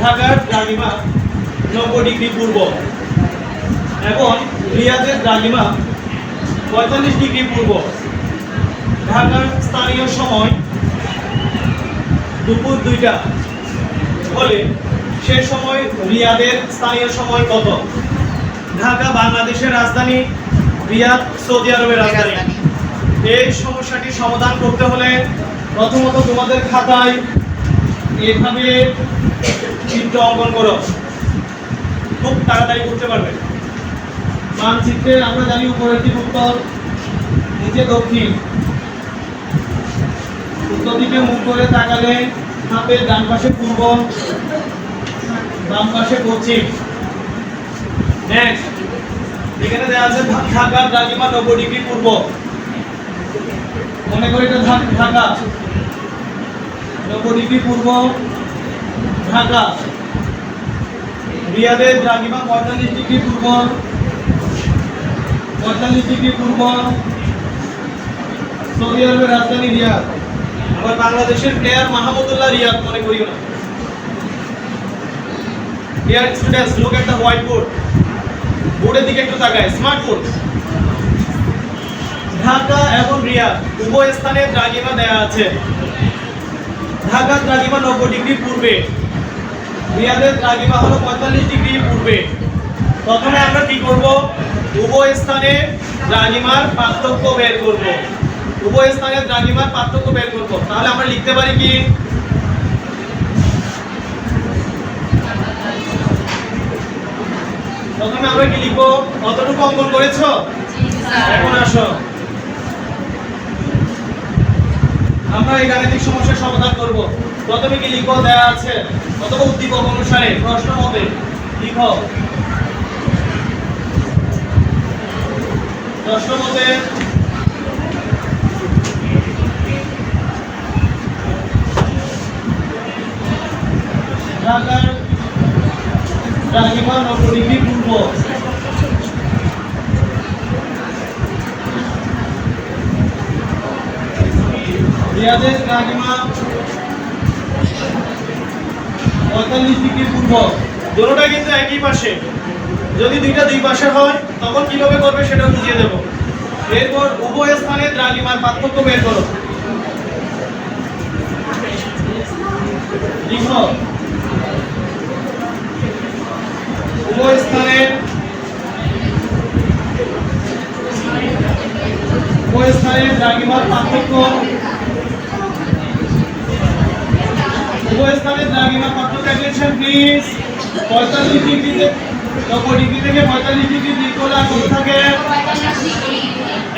ঢাকার দ্রাঘিমা নব্বই ডিগ্রি পূর্ব। এবং রিয়াদের দ্রাঘিমা পঁয়তাল্লিশ ডিগ্রি পূর্ব। ঢাকার স্থানীয় সময় দুপুর দুইটা। হলে সে সময় রিয়াদের স্থানীয় সময় কত? ঢাকা, বাংলাদেশের রাজধানী, রিয়াদ, সৌদি আরবের রাজধানী। এই সমস্যাটি সমাধান করতে হলে প্রথমত তোমাদের খাতায় এভাবে চিত্র অঙ্কন করো। খুব তাড়াতাড়ি করতে পারবে। মানচিত্রে আমরা জানি উপরের দিক উত্তর নিচে দক্ষিণ। উত্তর দিকে মুখ করে তাকালে হাতের ডান পাশে পূর্ব, বাম পাশে পশ্চিম। নেক্সট এখানে দেওয়া আছে ঢা- ঢাকার দ্রাঘিমা নব্বই ডিগ্রি পূর্ব। মনে করি এটা ঢাকা। ডিগ্রি পূর্ব ঢাকা। রিয়াদের দ্রাঘিমা পঁয়তাল্লিশ ডিগ্রি পূর্ব। পঁয়তাল্লিশ ডিগ্রি পূর্ব। সৌদি আরবের রাজধানী রিয়াদ। আবার বাংলাদেশের প্লেয়ার মাহমুদুল্লাহ রিয়াদ, মনে করিও না। হোয়াইট বোর্ড বোর্ডের দিকে একটু তাকায়। স্মার্ট বোর্ড ঢাকা এবং রিয়াদ উভয় স্থানে দ্রাঘিমা দেয়া আছে। ঢাকা দ্রাঘিমা নব্বই ডিগ্রি পূর্বে, রিয়াদের দ্রাঘিমা হলো পঁয়তাল্লিশ ডিগ্রি পূর্বে। প্রথমে আমরা কি করব? উভয় স্থানে দ্রাঘিমার পার্থক্য বের করব। উভয় স্থানে দ্রাঘিমার পার্থক্য বের করব। তাহলে আমরা লিখতে পারি কি? প্রথমে আমরা কি লিখব? কতটুকু অঙ্কন করেছ? এখন আসো। আমরা এই গাণিতিক সমস্যার সমাধান করব। প্রথমে কি লিখো দেয়া আছে। অথবা উদ্দীপক অনুসারে প্রশ্ন মতে লিখো। প্রশ্ন মতে ঢাকার পূর্ব। রিয়াদের দ্রাঘিমা পঁয়তাল্লিশ ডিগ্রি পূর্ব। দুটোটা কিন্তু একই পাশে। যদি দুইটা দুই পাশে হয়, তখন কীভাবে করবে সেটা বুঝিয়ে দেব। এরপর উভয় স্থানে দ্রাঘিমার পার্থক্য বের করো। লিখো উভয় স্থানে উভয় স্থানে দ্রাঘিমার পার্থক্য উভয় স্থানে দ্রাঘিমা পার্থক্য ক্যালকুলেশন প্লিজ পঁয়তাল্লিশ ডিগ্রিতে নব্বই ডিগ্রি থেকে পঁয়তাল্লিশ ডিগ্রি আর কত থাকে?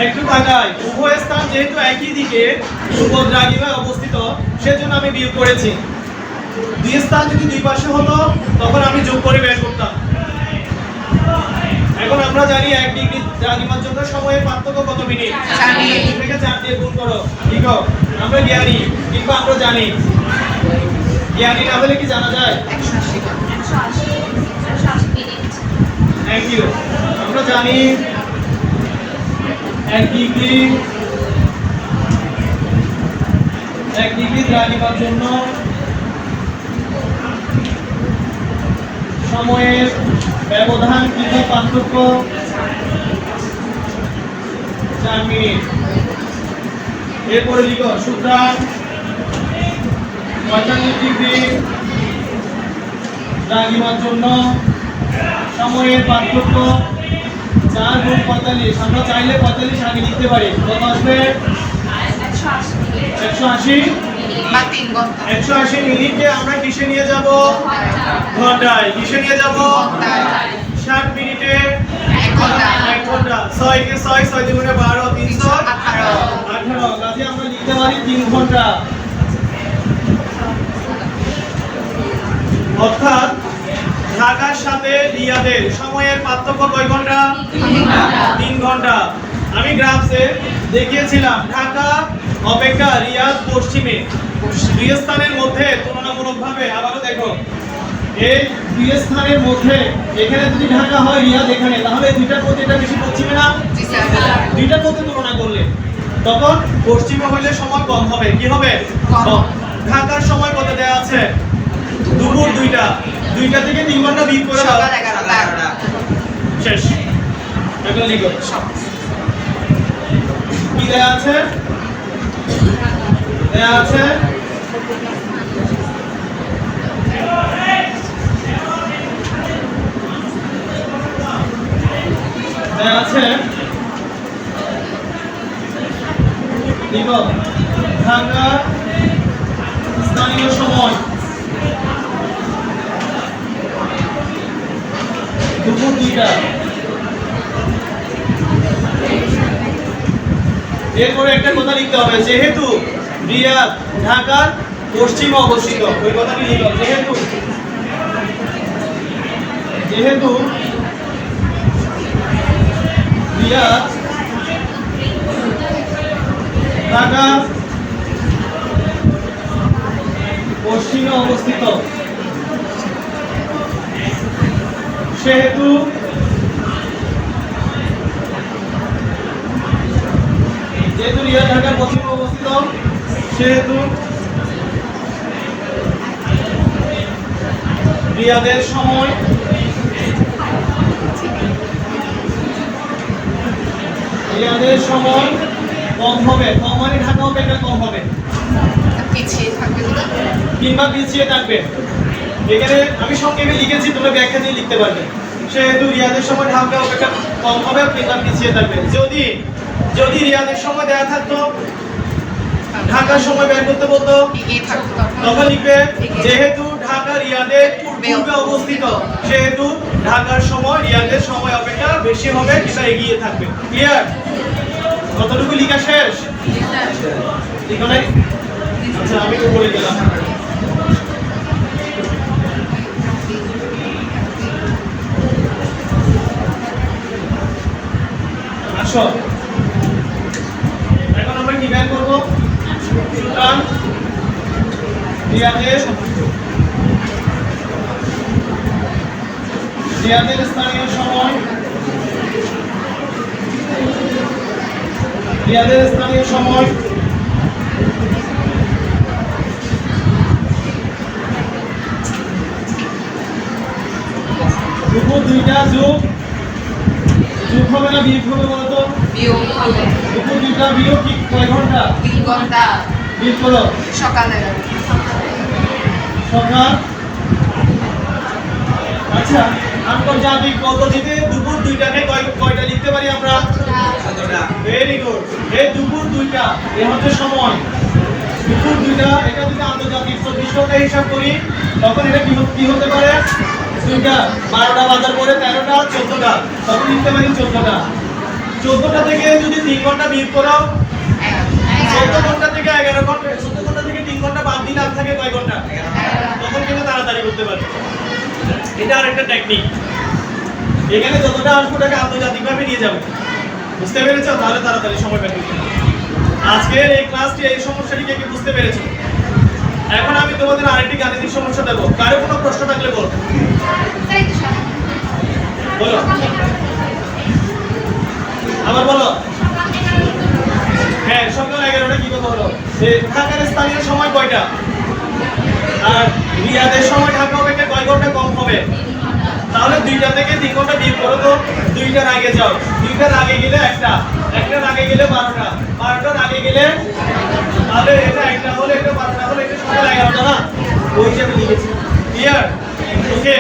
একটু তাকায় উভয় স্থান যেহেতু একই দিকে উভয় দ্রাঘিমায় অবস্থিত সেজন্য আমি বিয়োগ করেছি। দুই স্থান যদি দুই পাশে হতো তখন আমি যোগ করে বের করতাম। এখন আমরা জানি এক ডিগ্রি দ্রাঘিমার জন্য সময়ের পার্থক্য কত মিনিট? থেকে চার দিয়ে গুণ করো। লিখো আমরা জ্ঞানী কিংবা আমরা জানি। জ্ঞানী না হলে কি জানা যায়? থ্যাংক ইউ আমরা জানি এক ডিগ্রি এক ডিগ্রি দ্রাঘিমার জন্য সময়ের ব্যবধান কিংবা পার্থক্য চার মিনিট। এরপরে লিখো, সুতরাং পঁয়তাল্লিশ ডিগ্রি দ্রাঘিমার জন্য সময়ের পার্থক্য চার গুণ পঁয়তাল্লিশ। আমরা চাইলে পঁয়তাল্লিশ আগে লিখতে পারি। কত আসবে? একশো আশি। একশো আশি মিনিটে আমরা কিসে নিয়ে যাব? ঘন্টায়। কিসে নিয়ে যাব? ষাট মিনিটে। এক ঘণ্টা। এক ঘণ্টা। ছয় কে ছয় ছয় দুগুণে বারো তিনশো আঠারো। আঠারো। কাজে আমরা লিখতে পারি তিন ঘণ্টা। অর্থাৎ ঢাকার সাথে রিয়াদের। সময়ের পার্থক্য কয় ঘণ্টা? তিন ঘণ্টা। আমি গ্রাফসে দেখিয়েছিলাম ঢাকা অপেক্ষা রিয়াদ পশ্চিমে। দুই স্থানের মধ্যে তুলনামূলকভাবে আবারও দেখো। এই দুই স্থানের মধ্যে এখানে যদি ঢাকা হয় রিয়াদ এখানে তাহলে দুইটার মধ্যে এটা বেশি পশ্চিমে না? দুইটার মধ্যে তুলনা করলে। তখন পশ্চিমে হইলে সময় কম হবে। কি হবে। ঢাকার সময় কত দেওয়া আছে? দুপুর দুইটা। দুইটা থেকে তিন ঘণ্টা বিট করে সকাল এগারোটা। শেষ। এখন লিখো। কি দেয়া আছে? দেয়া আছে? দেয়া আছে? লিখো। ঢাকা স্থানীয় সময় দুপুর এরপরে একটা কথা লিখতে হবে, যেহেতু রিয়াদ ঢাকার পশ্চিমে অবস্থিত, ওই যেহেতু যেহেতু রিয়াদ ঢাকা পশ্চিমে অবস্থিত সেহেতু যেহেতু রিয়াদ ঢাকার পশ্চিমে অবস্থিত। সেহেতু রিয়াদের সময়। রিয়াদের সময় কম হবে। কম মানে ঢাকা অপেক্ষা কম হবে। পিছিয়ে থাকবে। কিংবা পিছিয়ে থাকবে। এখানে আমি সংক্ষেপে লিখেছি তোমরা ব্যাখ্যা দিয়ে লিখতে পারবে। সেহেতু রিয়াদের সময় ঢাকা অপেক্ষা কম হবে কিংবা পিছিয়ে থাকবে যদি যদি রিয়াদের সময় দেওয়া থাকতো ঢাকার সময় বের করতে বলতো তখন লিখবে যেহেতু ঢাকা রিয়াদের পূর্বে অবস্থিত সেহেতু ঢাকার সময় রিয়াদের সময় অপেক্ষা বেশি হবে কিংবা এগিয়ে থাকবে। ক্লিয়ার কতটুকু লিখা শেষ? আচ্ছা আমি তো বলে আসো। এখন আমরা কি বের করব? সুতরাং রিয়াদের রিয়াদের স্থানীয় সময়। রিয়াদের স্থানীয় সময়। দুপুর দুইটা যুগ হবে না বিয়োগ হবে বলতো? বিয়োগ হবে। দুপুর দুইটা বিয়োগ কি কয় ঘণ্টা? তিন ঘণ্টা। বিয়োগ করো। সকাল। সকাল? আচ্ছা আন্তর্জাতিক পদ্ধতিতে দুপুর দুইটাকে কয় কয়টা লিখতে পারি আমরা? ভেরি গুড এই দুপুর দুইটা এ হচ্ছে সময়। দুপুর দুইটা এটা যদি আন্তর্জাতিক চব্বিশ ঘণ্টা হিসাব করি তখন এটা কি কি হতে পারে? বারোটা বাজার পরে তেরোটা, চোদ্দটা। তখন পারি চোদ্দটা। চোদ্দটা থেকে যদি তিন ঘণ্টা বিয়োগ করো চোদ্দ ঘণ্টা থেকে এগারো ঘণ্টা চোদ্দ ঘণ্টা থেকে তিন ঘণ্টা বাদ দিলে আর থাকে কয় ঘণ্টা? তখন কিন্তু তাড়াতাড়ি করতে পারবে। এটা আর একটা টেকনিক এখানে যতটা আসব ওটাকে আন্তর্জাতিকভাবে নিয়ে যাবে। বুঝতে পেরেছ? তাহলে তাড়াতাড়ি সময় করতে আজকের এই ক্লাসটি এই সমস্যাটিকে কি বুঝতে পেরেছ? এখন আমি তোমাদের আরেকটি গাণিতিক সমস্যা দেবো। কারও কোনো প্রশ্ন থাকলে বলো। বলো। আবার বলো। হ্যাঁ সকাল এগারোটা কি কথা হলো? ঢাকার স্থানীয় সময় কয়টা? আর রিয়াদের সময় ঢাকা অপেক্ষা কয় ঘণ্টা কম হবে? তাহলে দুইটা থেকে তিন ঘণ্টা বিয়োগ করো তো। দুইটার আগে যাও। দুইটার আগে গেলে একটা। একটার আগে গেলে বারোটা। বারোটার আগে গেলে তাহলে এটা একটা হলে এটা বারোটা হলে এটা সকাল এগারোটা না? ওই হিসাবে লিখেছি। Clear okay